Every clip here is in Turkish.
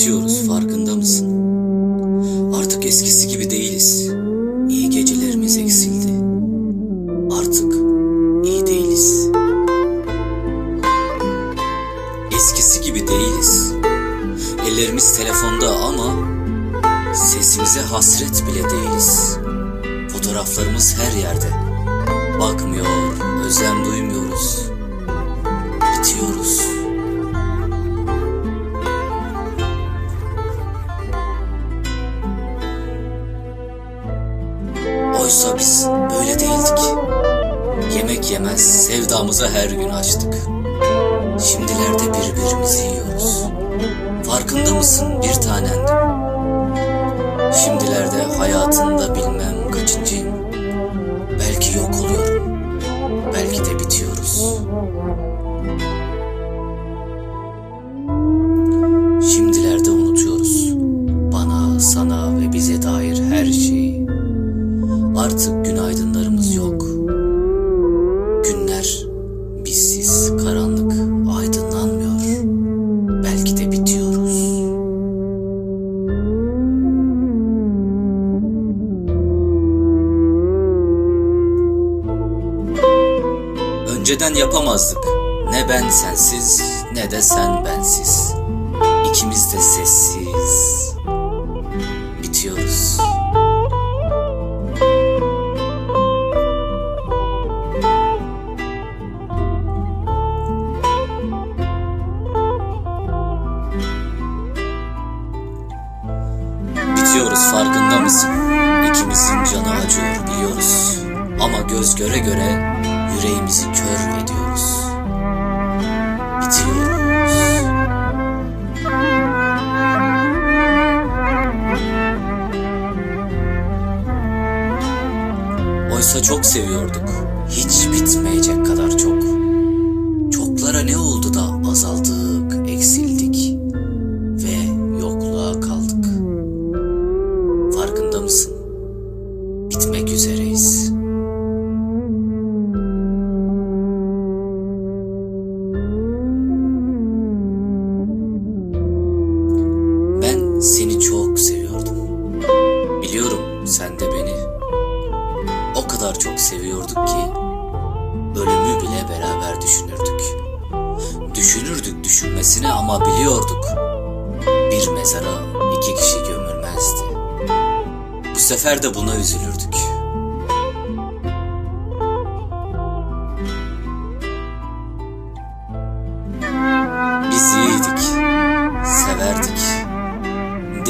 Bitiyoruz farkında mısın? Artık eskisi gibi değiliz. İyi gecelerimiz eksildi. Artık iyi değiliz. Eskisi gibi değiliz. Ellerimiz telefonda ama sesimize hasret bile değiliz. Fotoğraflarımız her yerde. Bakmıyor, özlem duymuyoruz. Oysa biz böyle değildik. Yemek yemez sevdamıza her gün açtık. Şimdilerde birbirimizi yiyoruz. Farkında mısın bir tanen? Şimdilerde hayatında bilmem kaçıncıyım. Artık günaydınlarımız yok. Günler bizsiz karanlık aydınlanmıyor. Belki de bitiyoruz. Önceden yapamazdık. Ne ben sensiz ne de sen bensiz. İkimiz de sessiz. Bitiyoruz. Farkında mısın? İkimizin canı acıyor biliyoruz. Ama göz göre göre yüreğimizi kör ediyoruz. Bitiyoruz. Oysa çok seviyorduk. Hiç bitmeyecek kadar çok. Çoklara ne oldu da azaldık, üzereyiz. Ben seni çok seviyordum. Biliyorum sen de beni. O kadar çok seviyorduk ki ölümü bile beraber düşünürdük. Düşünürdük düşünmesine ama biliyorduk. Bir mezara iki kişi gömülmezdi. Bu sefer de buna üzülürdük.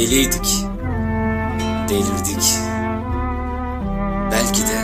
Deliydik, delirdik. Belki de